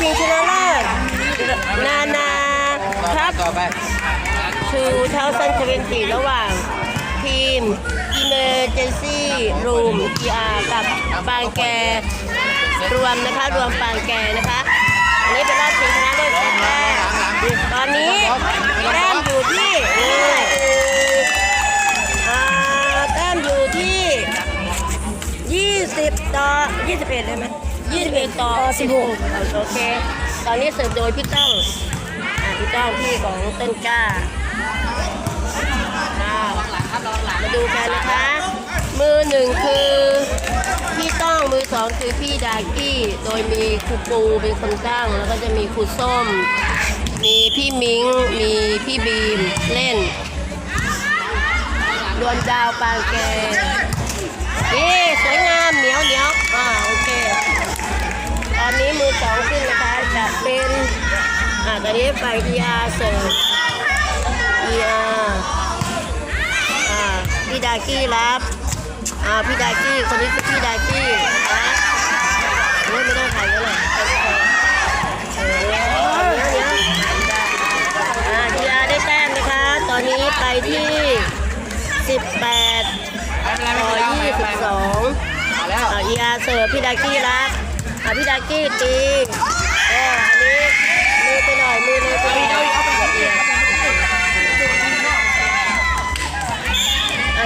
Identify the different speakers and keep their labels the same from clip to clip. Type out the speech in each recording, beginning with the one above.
Speaker 1: ชิงชนะเลิศนานาครับ
Speaker 2: ต่อไป
Speaker 1: คือเท้าซันเทเวนตีระหว่างทีม Emergency Room ER กับ ปางแก รวมนะคะ รวมปางแกนะคะ อันนี้เป็นรอบชิงชนะเลิศแรก 21เลยไหม21 ต่อ 16 โอเค ตอนนี้เสิร์ฟโดยพี่ต้องอ่าพี่ต้องพี่ของต้นกล้าอ่ามาดูกันนะคะ มือหนึ่งคือพี่ต้องมือสองคือพี่ดากี้ โดยมีครูปูเป็นคนตั้ง แล้วก็จะมีครูส้ม มีพี่มิง มีพี่บีมเล่นดวลดาวปางแกนี่สวยงามเหนียวเหนียวอ่า นนี้ไป ER เสิร์ฟ ER อ่าพี่ดากี้รับอ่าพี่ดากี้คนนี้คือพี่ดากี้นะโอ้ยไม่ต้องถ่ายกันหรอกโอเคเออเดี๋ยวเดี๋ยวอ่า ER ได้แต้มนะคะ ตอนนี้ไปที่ 18ต่อ22
Speaker 2: มาแล้ว
Speaker 1: อ่าเอียเสิร์ฟพี่ดากี้รับอ่าพี่ดากี้ตีเอออันนี้มือ ไปหน่อยมือเลยไปหน่อยเอาไปเอา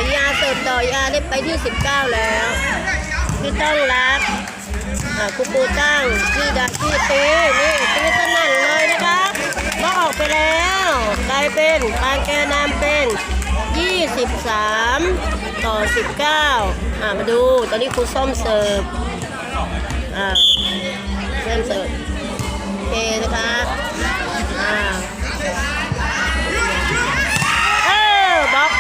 Speaker 1: เอียาเสิร์ฟต่อเอียได้ไปที่ 19 แล้วพี่ต้องรับอ่าคุปูตั้งพี่ดากี้ตีนี่ตีสนั่นเลยนะคะก็ออกไปแล้วกลายเป็นปางแกนำเป็น 23 ต่อ 19อ่ามาดูตอนนี้ครูส้มเสิร์ฟอ่าเริ่มเสิร์ฟ นะคะอ่าเออบล็อก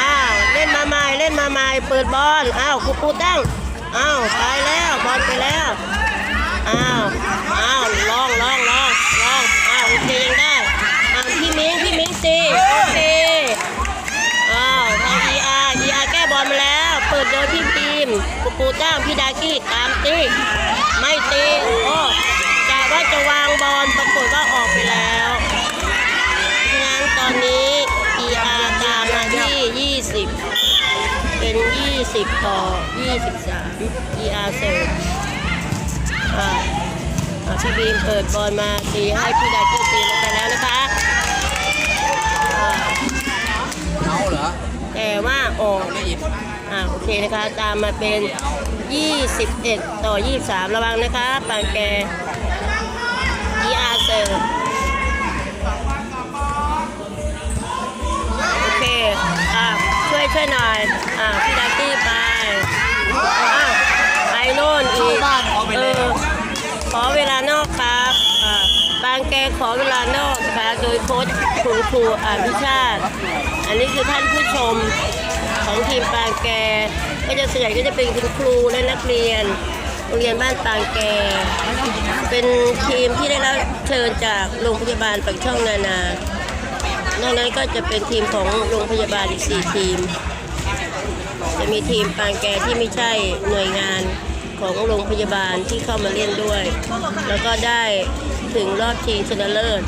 Speaker 1: อ้าวเล่นมาใหม่เล่นมาใหม่เปิดบอลอ้าวครูปูตั้งอ้าวไปแล้วบอลไปแล้วอ้าวอ้าวลองลองลองลองอ้าวโอเคยังได้อ้าวพี่มิ้งพี่มิ้งตีโอเคอ้าวทาง ER ER แก้บอลมาแล้ว เปิดโดยพี่บีมปูปูตั้งพี่ดากี้ตามตีไม่ตีโอ้กะ ว่าจะวางบอลปรากฏว่าออกไปแล้วฉะนั้นตอนนี้ ER ตามมาที่ 20 เป็น 20 ต่อ 23 ER เสิร์ฟอ่าอ่าพี่บีมเปิดบอลมาตีให้พี่ดากี้ตีลงไปแล้วนะคะอ่า
Speaker 2: เอาเหรอ
Speaker 1: แต่ว่าออก
Speaker 2: ได้ยิน
Speaker 1: อ่าโอเคนะคะ ตามมาเป็น 21 ต่อ 23 ระวังนะคะ ปางแก ER เสิร์ฟโอเค อ่าช่วยช่วยหน่อย อ่าพี่ดักกี้ไปอ่าไปโน่นอีกเออขอเวลานอกครับอ่าบางแกขอเวลานอกนะคะโดยโค้ชคุณครูอาภิชาติ อันนี้คือท่านผู้ชมของทีมปางแก ก็จะส่วนใหญ่ก็จะเป็นคุณครูและนักเรียน โรงเรียนบ้านปางแก เป็นทีมที่ได้รับเชิญจากโรงพยาบาลปากช่องนานานอกนั้นก็จะเป็นทีมของโรงพยาบาลอีกสี่ทีม จะมีทีมปางแกที่ไม่ใช่หน่วยงานของโรงพยาบาลที่เข้ามาเล่นด้วย แล้วก็ได้ถึงรอบชิงชนะเลิศ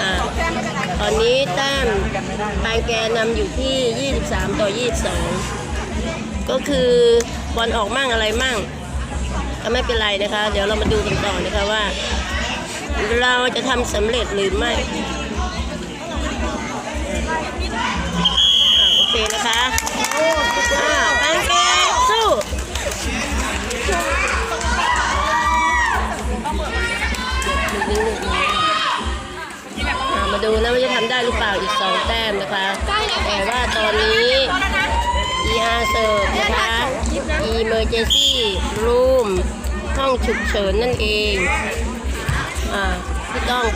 Speaker 1: อ่าตอนนี้แต้มปางแกนำอยู่ที่ 23 ต่อ 22 ก็คือบอลออกมั่งอะไรมั่ง ก็ไม่เป็นไรนะคะ เดี๋ยวเรามาดูกันต่อนะคะว่า เราจะทำสำเร็จหรือไม่โอเคนะคะอ่าปางแกสู้อ่ามาดูนะว่าจะทำได้หรือเปล่าอีก2แต้มนะคะ แต่ว่าตอนนี้ ER เสิร์ฟนะคะ Emergency Room ห้องฉุกเฉินนั่นเองอ่าพี่ต้อง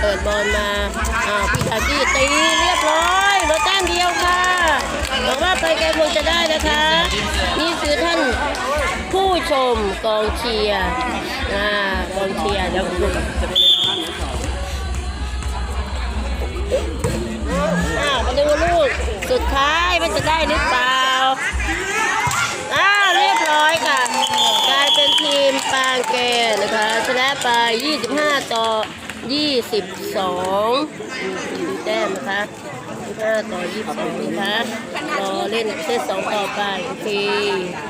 Speaker 1: เปิดบอลมาอ่าพี่ตากี้ตีเรียบร้อยเหลือแต้มเดียวค่ะหวังว่าไปแกคงจะได้นะคะ นี่คือท่านผู้ชมกองเชียร์อ่ากองเชียร์เดี๋ยวดูอ่ามาดูลูกสุดท้ายมันจะได้หรือเปล่า ไปยี่สิบร้อยค่ะกลายเป็นทีมนะคะชนะไป25ต่อ22ดูแต้มนะคะ25ต่อ22นะคะรอเล่นเซตสองต่อไปโอเค